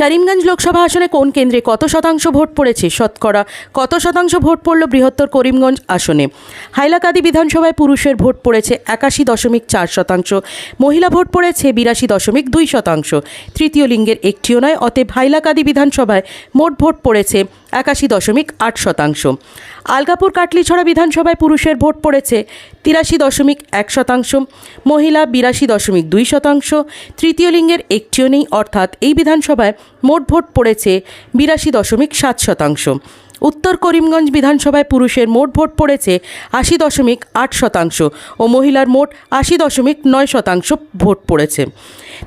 করিমগঞ্জ লোকসভা আসনে কোন কেন্দ্রে কত শতাংশ ভোট পড়েছে? শতকরা কত শতাংশ ভোট পড়ল বৃহত্তর করিমগঞ্জ আসনে? হাইলাকাদি বিধানসভায় পুরুষের ভোট পড়েছে একাশি দশমিক চার শতাংশ, মহিলা ভোট পড়েছে বিরাশি দশমিক দুই শতাংশ। তৃতীয় লিঙ্গের একটিও নয়, অতএব হাইলাকাদি বিধানসভায় মোট ভোট পড়েছে একাশি দশমিক আট শতাংশ। আলগাপুর কাটলিছড়া বিধানসভায় পুরুষের ভোট পড়েছে তিরাশি দশমিক এক শতাংশ। মহিলা বিরাশি দশমিক দুই শতাংশ। তৃতীয় লিঙ্গের একটিও নেই, অর্থাৎ এই বিধানসভায় মোট ভোট পড়েছে বিরাশি দশমিক সাত শতাংশ। উত্তর করিমগঞ্জ বিধানসভায় পুরুষের মোট ভোট পড়েছে আশি দশমিক আট শতাংশ ও মহিলার মোট আশি দশমিক নয় শতাংশ ভোট পড়েছে।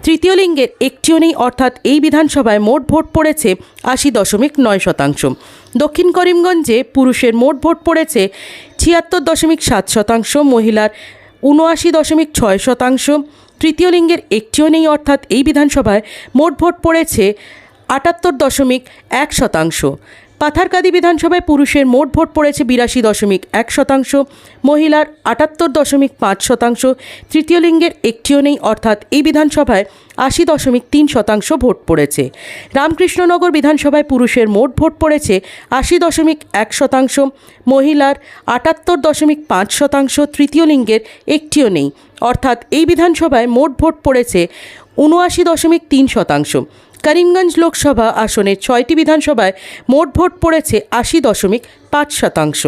তৃতীয় লিঙ্গের একটিও নেই, অর্থাৎ এই বিধানসভায় মোট ভোট পড়েছে আশি দশমিক নয় শতাংশ। দক্ষিণ করিমগঞ্জে পুরুষের মোট ভোট পড়েছে ছিয়াত্তর দশমিক সাত শতাংশ, মহিলার উনআশি দশমিক ছয় শতাংশ। তৃতীয় লিঙ্গের একটিও নেই, অর্থাৎ এই বিধানসভায় মোট ভোট পড়েছে আটাত্তর দশমিক এক শতাংশ। পাথারকাদি বিধানসভায় পুরুষের মোট ভোট পড়েছে বিরাশি দশমিক এক শতাংশ, মহিলার আটাত্তর দশমিক পাঁচ শতাংশ, তৃতীয় লিঙ্গের একটিও নেই, অর্থাৎ এই বিধানসভায় আশি দশমিক তিন শতাংশ ভোট পড়েছে। রামকৃষ্ণনগর বিধানসভায় পুরুষের মোট ভোট পড়েছে আশি দশমিক এক শতাংশ, মহিলার আটাত্তর দশমিক পাঁচ শতাংশ, তৃতীয় লিঙ্গের একটিও নেই, অর্থাৎ এই বিধানসভায় মোট ভোট পড়েছে উনআশি দশমিক তিন শতাংশ। করিমগঞ্জ লোকসভা আসনের ছয়টি বিধানসভায় মোট ভোট পড়েছে আশি দশমিক পাঁচ শতাংশ।